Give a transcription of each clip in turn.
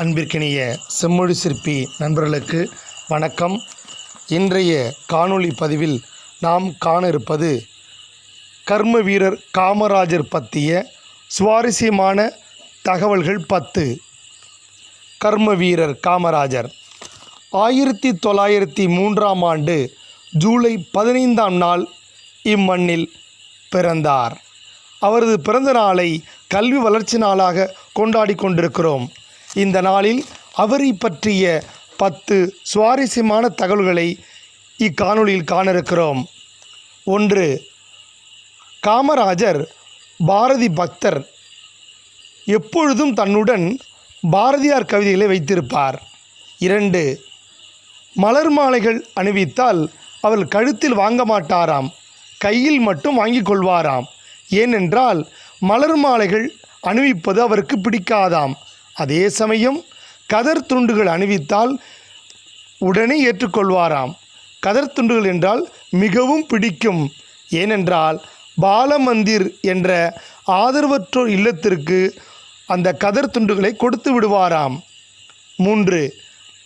அன்பிற்கினிய செம்மொழி சிற்பி நண்பர்களுக்கு வணக்கம். இன்றைய காணொளி பதிவில் நாம் காண இருப்பது கர்ம வீரர் காமராஜர் பற்றிய சுவாரஸ்யமான தகவல்கள் பத்து. கர்ம வீரர் காமராஜர் ஆயிரத்தி தொள்ளாயிரத்தி மூன்றாம் ஆண்டு ஜூலை பதினைந்தாம் நாள் இம்மண்ணில் பிறந்தார். அவரது பிறந்த நாளை கல்வி வளர்ச்சி நாளாக கொண்டாடி கொண்டிருக்கிறோம். இந்த நாளில் அவரை பற்றிய பத்து சுவாரஸ்யமான தகவல்களை இக்காணொளியில் காண இருக்கிறோம் ஒன்று காமராஜர் பாரதி பக்தர் எப்பொழுதும் தன்னுடன் பாரதியார் கவிதைகளை வைத்திருப்பார். இரண்டு மலர் மாலைகள் அணிவித்தால் அவள் கழுத்தில் வாங்க மாட்டாராம் கையில் மட்டும் வாங்கிக் கொள்வாராம். ஏனென்றால் மலர் மாலைகள் அணிவிப்பது அவருக்கு பிடிக்காதாம். அதே சமயம் கதர் துண்டுகள் அணிவித்தால் உடனே ஏற்றுக்கொள்வாராம். கதர் துண்டுகள் என்றால் மிகவும் பிடிக்கும். ஏனென்றால் பாலமந்திர் என்ற ஆதரவற்றோர் இல்லத்திற்கு அந்த கதர் துண்டுகளை கொடுத்து விடுவாராம். மூன்று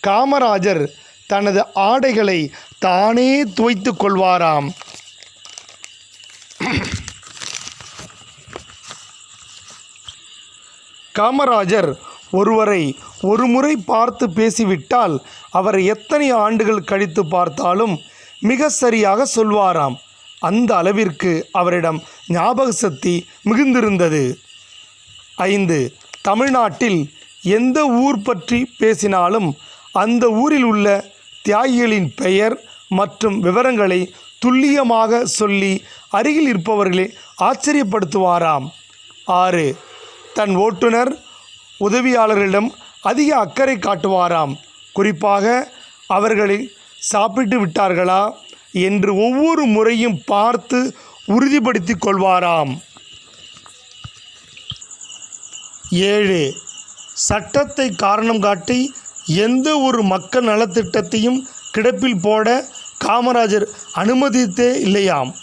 காமராஜர் தனது ஆடைகளை தானே துவைத்து கொள்வாராம். காமராஜர் ஒருவரை ஒரு முறை பார்த்து பேசிவிட்டால் அவரை எத்தனை ஆண்டுகள் கழித்து பார்த்தாலும் மிக சரியாக சொல்வாராம். அந்த அளவிற்கு அவரிடம் ஞாபக சக்தி மிகுந்திருந்தது. ஐந்து. தமிழ்நாட்டில் எந்த ஊர் பற்றி பேசினாலும் அந்த ஊரில் உள்ள தியாகிகளின் பெயர் மற்றும் விவரங்களை துல்லியமாக சொல்லி அருகில் இருப்பவர்களை ஆச்சரியப்படுத்துவாராம். ஆறு. தன் ஓட்டுநர் உதவியாளர்களிடம் அதிக அக்கறை காட்டுவாராம். குறிப்பாக அவர்களை சாப்பிட்டு விட்டார்களா என்று ஒவ்வொரு முறையும் பார்த்து உறுதிப்படுத்திக் கொள்வாராம். ஏழு சட்டத்தை காரணம் காட்டி எந்த ஒரு மக்கள் நலத்திட்டத்தையும் கிடப்பில் போட காமராஜர் அனுமதித்தே இல்லையாம்.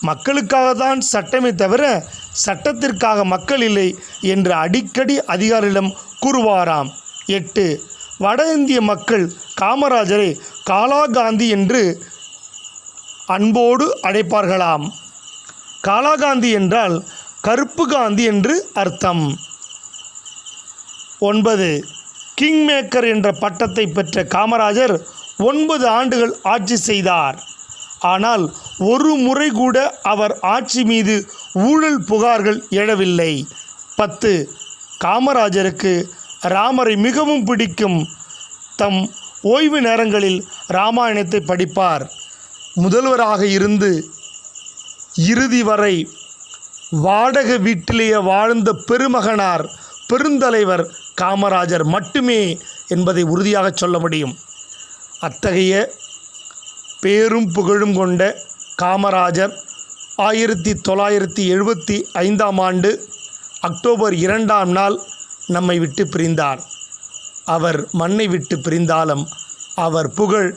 மக்களுக்காக தான் சட்டமே தவிர சட்டத்திற்காக மக்கள் இல்லை என்று அடிக்கடி அதிகாரிடம் கூறுவாராம். எட்டு வட இந்திய மக்கள் காமராஜரை காலாகாந்தி என்று அன்போடு அழைப்பார்களாம். காலாகாந்தி என்றால் கருப்பு காந்தி என்று அர்த்தம். ஒன்பது கிங் மேக்கர் என்ற பட்டத்தை பெற்ற காமராஜர் ஒன்பது ஆண்டுகள் ஆட்சி செய்தார். ஆனால் ஒரு முறை கூட அவர் ஆட்சி மீது ஊழல் புகார்கள் எழவில்லை. பத்து காமராஜருக்கு ராமரை மிகவும் பிடிக்கும். தம் ஓய்வு நேரங்களில் ராமாயணத்தை படிப்பார். முதல்வராக இருந்து இறுதி வரை வாடக வீட்டிலேயே வாழ்ந்த பெருமகனார் பெருந்தலைவர் காமராஜர் மட்டுமே என்பதை உறுதியாக சொல்ல முடியும். அத்தகைய பேரும் புகழும் கொண்ட காமராஜர் ஆயிரத்தி தொள்ளாயிரத்தி எழுபத்தி ஐந்தாம் ஆண்டு அக்டோபர் இரண்டாம் நாள் நம்மை விட்டு பிரிந்தார். அவர் மண்ணை விட்டு பிரிந்தாலும் அவர் புகழ்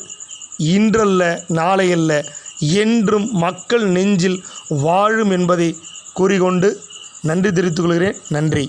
இன்றல்ல நாளையல்ல என்றும் மக்கள் நெஞ்சில் வாழும் என்பதை கூறிக்கொண்டு நன்றி தெரிவித்துக் கொள்கிறேன். நன்றி.